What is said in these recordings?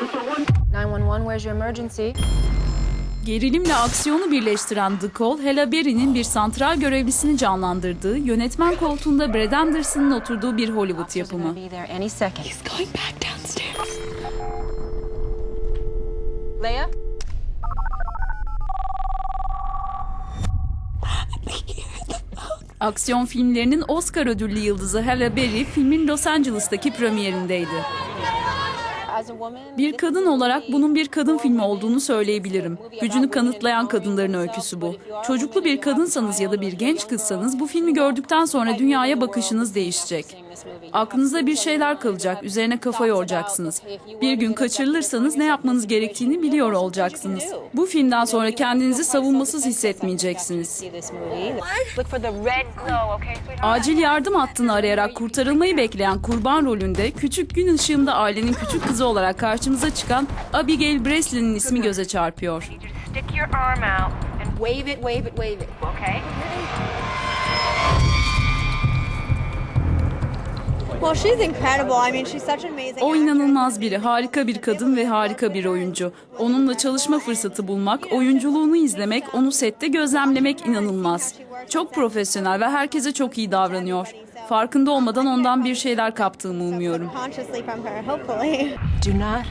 911, where's your emergency? Gerilimle aksiyonu birleştiren The Call, Halle Berry'nin bir santral görevlisini canlandırdığı, yönetmen koltuğunda Brad Anderson'ın oturduğu bir Hollywood yapımı. Leia? Aksiyon filmlerinin Oscar ödüllü yıldızı Halle Berry, filmin Los Angeles'taki premierindeydi. Bir kadın olarak bunun bir kadın filmi olduğunu söyleyebilirim. Gücünü kanıtlayan kadınların öyküsü bu. Çocuklu bir kadınsanız ya da bir genç kızsanız bu filmi gördükten sonra dünyaya bakışınız değişecek. Aklınıza bir şeyler kalacak, üzerine kafa yoracaksınız. Bir gün kaçırılırsanız ne yapmanız gerektiğini biliyor olacaksınız. Bu filmden sonra kendinizi savunmasız hissetmeyeceksiniz. Acil yardım hattını arayarak kurtarılmayı bekleyen kurban rolünde küçük gün ışığında ailenin küçük kızı olarak karşımıza çıkan Abigail Breslin'in ismi göze çarpıyor. Wave it, wave it, wave it. okay? O inanılmaz biri, harika bir kadın ve harika bir oyuncu. Onunla çalışma fırsatı bulmak, oyunculuğunu izlemek, onu sette gözlemlemek inanılmaz. Çok profesyonel ve herkese çok iyi davranıyor. Farkında olmadan ondan bir şeyler kaptığımı umuyorum. Do not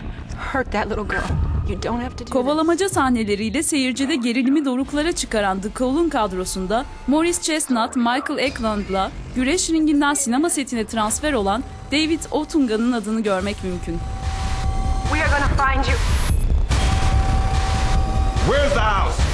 hurt that little girl. You don't have to do that. Kovalamaca sahneleriyle seyircide gerilimi doruklara çıkaran The Call'un kadrosunda Morris Chestnut, Michael Eklund'la güreş ringinden sinema setine transfer olan David Otunga'nın adını görmek mümkün. We are gonna find you. Where's the house?